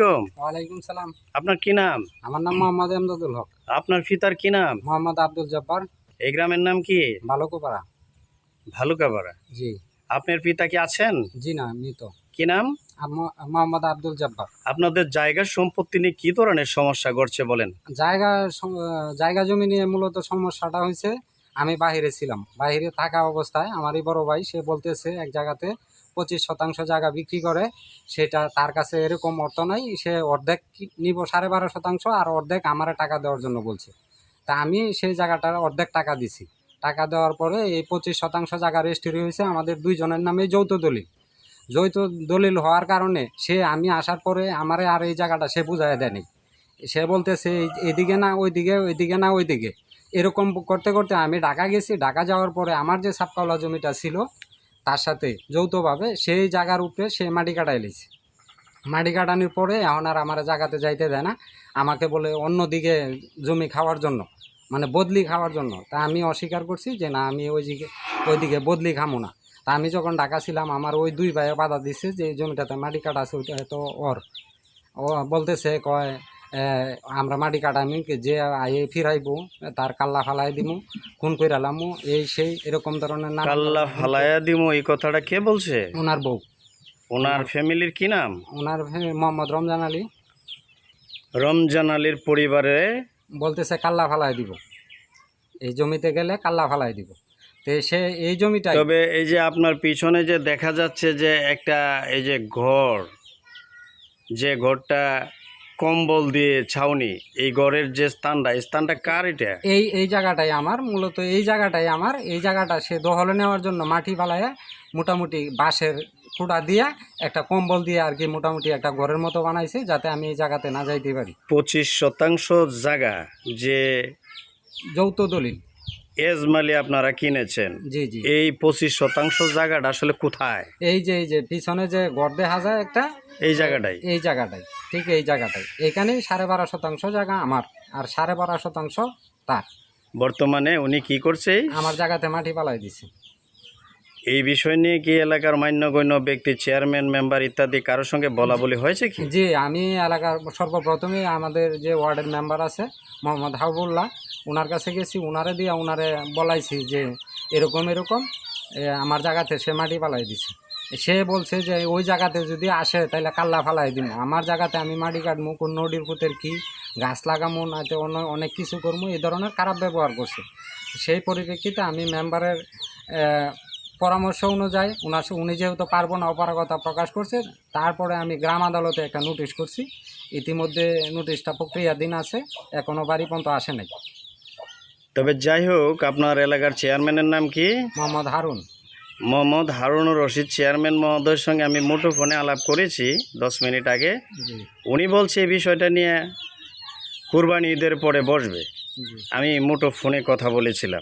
আলাইকুম। ওয়ালাইকুম সালাম। আপনার কি নাম? আমার নাম মোহাম্মদ এমদাদুল হক। আপনার পিতার কি নাম? মোহাম্মদ আব্দুল জব্বার। এই গ্রামের নাম কি? বালকোপাড়া ভালুকাপাড়া। জি। আপনার পিতা কি আছেন? জি না মৃত। কি নাম? মোহাম্মদ আব্দুল জব্বার। আপনাদের জায়গার সম্পত্তি নিয়ে কি ধরনের সমস্যা ঘটছে বলেন? জায়গা জায়গা জমি নিয়ে মূলত সমস্যাটা হয়েছে আমি বাহিরে ছিলাম। বাহিরে থাকা অবস্থায় আমারই বড় ভাই সে বলতেছে এক জায়গাতে পঁচিশ শতাংশ জায়গা বিক্রি করে, সেটা তার কাছে এরকম অর্থ নাই। সে অর্ধেক নিব সাড়ে বারো শতাংশ আর অর্ধেক আমার টাকা দেওয়ার জন্য বলছে। তা আমি সেই জায়গাটার অর্ধেক টাকা দিছি। টাকা দেওয়ার পরে এই পঁচিশ শতাংশ জায়গা রেজিস্ট্রি হয়েছে আমাদের দুইজনের নামে যৌথ দলিল। যৌথ দলিল হওয়ার কারণে সে আমি আসার পরে আমারে আর এই জায়গাটা সে বুঝাই দেয়নি। সে বলতেছে এদিকে না, ওইদিকে ওইদিকে না, ওইদিকে। এরকম করতে করতে আমি ঢাকা গেছি। ঢাকা যাওয়ার পরে আমার যে সাপকাওলা জমিটা ছিল তার সাথে যৌথভাবে সেই জায়গার উপরে সে মাটি কাটাই লিছে মাটি কাটানোর পরে এখন আর আমার জায়গাতে যাইতে দেয় না। আমাকে বলে অন্যদিকে জমি খাওয়ার জন্য মানে বদলি খাওয়ার জন্য। তা আমি অস্বীকার করছি যে না, আমি ওই দিকে ওইদিকে বদলি খামো না। তা আমি যখন ঢাকা ছিলাম, আমার ওই দুই ভাইয়ে বাধা দিছে যে, এই জমিটাতে মাটি কাটা আছে, ওইটা তো ওর। ও বলতেছে, কয় আমরা মাটি কাটামি যে আয়ে ফিরাইবো তার কাল্লা ফালাই দিমু খুন কইরালামু এই সেই এরকম ধরনের নানা কাল্লা ফালায়া দিমু এই কথাটা কে বলছে? ওনার বউ। ওনার ফ্যামিলির কি নাম? ওনার মোহাম্মদ রমজান আলী। রমজান আলীর পরিবারে? বলতেছে কাল্লা ফালাই দিব। এই জমিতে গেলে কাল্লা ফালাই দিব। তো সে এই জমিটাই তবে এই যে আপনার পিছনে যে দেখা যাচ্ছে যে একটা এই যে ঘর যে ঘরটা কম্বল দিয়ে ছাউনি এই ঘরের যে স্থানটা এই স্থানটা কার এটা? এই এই জায়গাটাই আমার মূলত এই জায়গাটাই আমার। এই জায়গাটা সে দহলে নেওয়ার জন্য মাটি ফালায় মোটামুটি বাঁশের ফুটা দিয়ে একটা কম্বল দিয়ে আর কি মোটামুটি একটা ঘরের মতো বানাইছে যাতে আমি এই জায়গাতে না যাইতে পারি। পঁচিশ শতাংশ জায়গা যে যৌথ দলিল। এজমালি আপনারা কিনেছেন। জি জি। এই পঁচিশ শতাংশ জায়গাটা আসলে কোথায়? এই যে এই যে পিছনে যে গর্দে হাজার একটা এই জায়গাটাই। এই জায়গাটাই ঠিক এই জায়গাটাই। এখানেই সাড়ে বারো শতাংশ জায়গা আমার আর সাড়ে বারো শতাংশ তার। বর্তমানে উনি কি করছে আমার জায়গাতে মাটি পালাই দিছে। এই বিষয় নিয়ে কি এলাকার মান্য মান্যগণ্য ব্যক্তি চেয়ারম্যান মেম্বার ইত্যাদি কারোর সঙ্গে বলা বলি হয়েছে কি? জি, আমি এলাকার সর্বপ্রথমে আমাদের যে ওয়ার্ডের মেম্বার আছে, মোহাম্মদ হাবুল্লাহ ওনার কাছে গেছি ওনারে দিয়ে ওনারে বলাইছি যে এরকম এরকম আমার জায়গাতে সে মাটি পালাই দিছে। সে বলছে যে ওই জায়গাতে যদি আসে তাহলে কাল্লা ফালাই দিব। আমার জায়গাতে আমি মাটি কাটবো কোন নদীর পুতের কি গাছ লাগামো নাতে অন্য, অনেক কিছু করব এই ধরনের খারাপ ব্যবহার করছে। সেই পরিপ্রেক্ষিতে আমি মেম্বারের পরামর্শ অনুযায়ী উনার উনি যেহেতু পারব না অপারগতা প্রকাশ করছে তারপরে আমি গ্রাম আদালতে একটা নোটিশ করছি। ইতিমধ্যে নোটিশটা প্রক্রিয়াধীন আছে এখনও বাড়ি পর্যন্ত আসে নাই। তবে যাই হোক আপনার এলাকার চেয়ারম্যানের নাম কি? মোহাম্মদ হারুন। মোহাম্মদ হারুনুর রশিদ চেয়ারম্যান মহোদয়ের সঙ্গে আমি মুঠোফোনে আলাপ করেছি দশ মিনিট আগে। উনি বলছে এই বিষয়টা নিয়ে কুরবানি ঈদের পরে বসবে। আমি মুঠো ফোনে কথা বলেছিলাম।